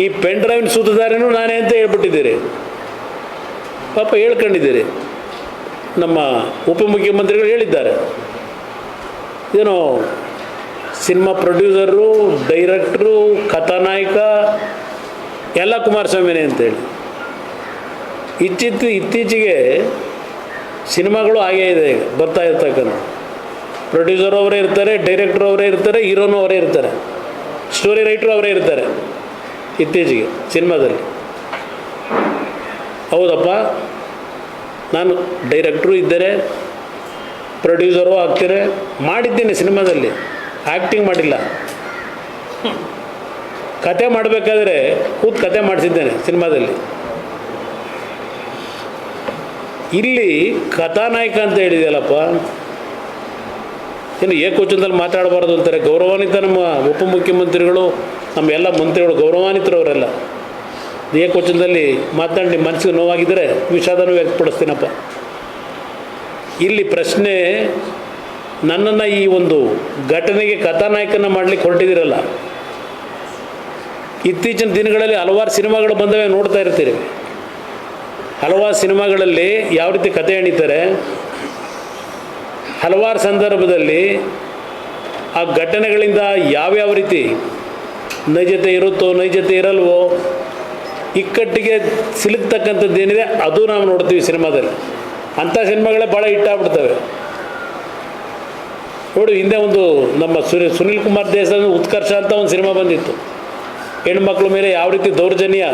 ಈ ಪೆನ್ ಡ್ರೈವಿನ ಸೂತ್ರಧಾರಿನೂ ನಾನೇ ಅಂತ ಹೇಳ್ಬಿಟ್ಟಿದ್ದೀರಿ. ಪಾಪ ಹೇಳ್ಕೊಂಡಿದ್ದೀರಿ. ನಮ್ಮ ಉಪಮುಖ್ಯಮಂತ್ರಿಗಳು ಹೇಳಿದ್ದಾರೆ. ಏನೋ ಸಿನಿಮಾ ಪ್ರೊಡ್ಯೂಸರು, ಡೈರೆಕ್ಟ್ರು, ಕಥಾನಾಯಕ, ಎಲ್ಲ ಕುಮಾರಸ್ವಾಮಿನೇ ಅಂತೇಳಿ. ಇತ್ತಿತ್ತು ಇತ್ತೀಚೆಗೆ ಸಿನಿಮಾಗಳು ಹಾಗೇ ಇದೆ ಬರ್ತಾ ಇರ್ತಕ್ಕಂಥ. ಪ್ರೊಡ್ಯೂಸರ್ ಅವರೇ ಇರ್ತಾರೆ, ಡೈರೆಕ್ಟ್ರ್ ಅವರೇ ಇರ್ತಾರೆ, ಹೀರೋನು ಅವರೇ ಇರ್ತಾರೆ. ಸ್ಟೋರಿ ರೈಟ್ರು ಅವರೇ ಇರ್ತಾರೆ. ಇತ್ತೀಚೆಗೆ ಸಿನಿಮಾದಲ್ಲಿ. ಹೌದಪ್ಪ, ನಾನು ಡೈರೆಕ್ಟ್ರು ಇದ್ದರೆ ಪ್ರೊಡ್ಯೂಸರು ಆಗ್ತಾರೆ ಮಾಡಿದ್ದೇನೆ ಸಿನಿಮಾದಲ್ಲಿ. ಆ್ಯಕ್ಟಿಂಗ್ ಮಾಡಿಲ್ಲ. ಕತೆ ಮಾಡಬೇಕಾದ್ರೆ ಕೂತು ಕತೆ ಮಾಡಿಸಿದ್ದೇನೆ ಸಿನಿಮಾದಲ್ಲಿ. ಇಲ್ಲಿ ಕಥಾನಾಯಕ ಅಂತ ಹೇಳಿದೆಯಲ್ಲಪ್ಪ ಏನು ಏಕವಚನದಲ್ಲಿ ಮಾತಾಡಬಾರ್ದು ಅಂತಾರೆ. ಗೌರವಾನ್ವಿತ ನಮ್ಮ ಉಪಮುಖ್ಯಮಂತ್ರಿಗಳು ನಮ್ಮ ಎಲ್ಲ ಮಂತ್ರಿಗಳು ಗೌರವಾನ್ವಿತರವರೆಲ್ಲ. ಏಕವಚನದಲ್ಲಿ ಮಾತನಾಡಿ ನಿಮ್ಮ ಮನಸ್ಸಿಗೆ ನೋವಾಗಿದ್ದರೆ ವಿಷಾದನೂ ವ್ಯಕ್ತಪಡಿಸ್ತೀನಪ್ಪ. ಇಲ್ಲಿ ಪ್ರಶ್ನೆ, ನನ್ನನ್ನು ಈ ಒಂದು ಘಟನೆಗೆ ಕಥಾನಾಯಕನ ಮಾಡಲಿಕ್ಕೆ ಹೊರಟಿದ್ದೀರಲ್ಲ. ಇತ್ತೀಚಿನ ದಿನಗಳಲ್ಲಿ ಹಲವಾರು ಸಿನಿಮಾಗಳು ಬಂದವೆ ನೋಡ್ತಾ ಇರ್ತೀರಿ. ಹಲವಾರು ಸಿನಿಮಾಗಳಲ್ಲಿ ಯಾವ ರೀತಿ ಕತೆ ಎಣಿತಾರೆ ಹಲವಾರು ಸಂದರ್ಭದಲ್ಲಿ ಆ ಘಟನೆಗಳಿಂದ ಯಾವ್ಯಾವ ರೀತಿ ನೈಜತೆ ಇರುತ್ತೋ, ನೈಜತೆ ಇರಲ್ವೋ, ಇಕ್ಕಟ್ಟಿಗೆ ಸಿಲುಕ್ತಕ್ಕಂಥದ್ದು ಏನಿದೆ, ಅದು ನಾವು ನೋಡ್ತೀವಿ ಸಿನಿಮಾದಲ್ಲಿ. ಅಂಥ ಸಿನಿಮಾಗಳೇ ಭಾಳ ಹಿಟ್ಟಾಗ್ಬಿಡ್ತವೆ ನೋಡಿ, ಹಿಂದೆ ಒಂದು ನಮ್ಮ ಸುನಿ, ಸುನಿಲ್ ಕುಮಾರ್ ದೇಸಾಯಿ ಉತ್ಕರ್ಷ ಅಂತ ಒಂದು ಸಿನಿಮಾ ಬಂದಿತ್ತು. ಹೆಣ್ಮಕ್ಳ ಮೇಲೆ ಯಾವ ರೀತಿ ದೌರ್ಜನ್ಯ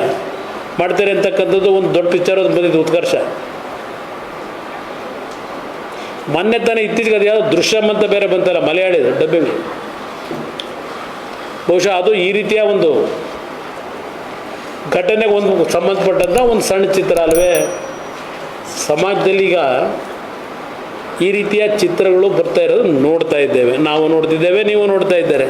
ಮಾಡ್ತಾರೆ ಅಂತಕ್ಕಂಥದ್ದು ಒಂದು ದೊಡ್ಡ ಪಿಕ್ಚರ್ ಅದು ಬಂದಿತ್ತು, ಉತ್ಕರ್ಷ. ಮೊನ್ನೆ ತಾನೇ ಇತ್ತೀಚೆಗೆ ಅದು ಯಾವುದು ದೃಶ್ಯಂ ಅಂತ ಬೇರೆ ಬಂತಲ್ಲ, ಮಲಯಾಳಿ ಡಬ್ಬಿಂಗ್. ಬಹುಶಃ ಅದು ಈ ರೀತಿಯ ಒಂದು ಘಟನೆಗೆ ಒಂದು ಸಂಬಂಧಪಟ್ಟಂಥ ಒಂದು ಸಣ್ಣ ಚಿತ್ರ ಅಲ್ವೇ? ಸಮಾಜದಲ್ಲಿ ಈಗ ಈ ರೀತಿಯ ಚಿತ್ರಗಳು ಬರ್ತಾ ಇರೋದು ನೋಡ್ತಾ ಇದ್ದೇವೆ. ನಾವು ನೋಡ್ತಿದ್ದೇವೆ, ನೀವು ನೋಡ್ತಾ ಇದ್ದಾರೆ.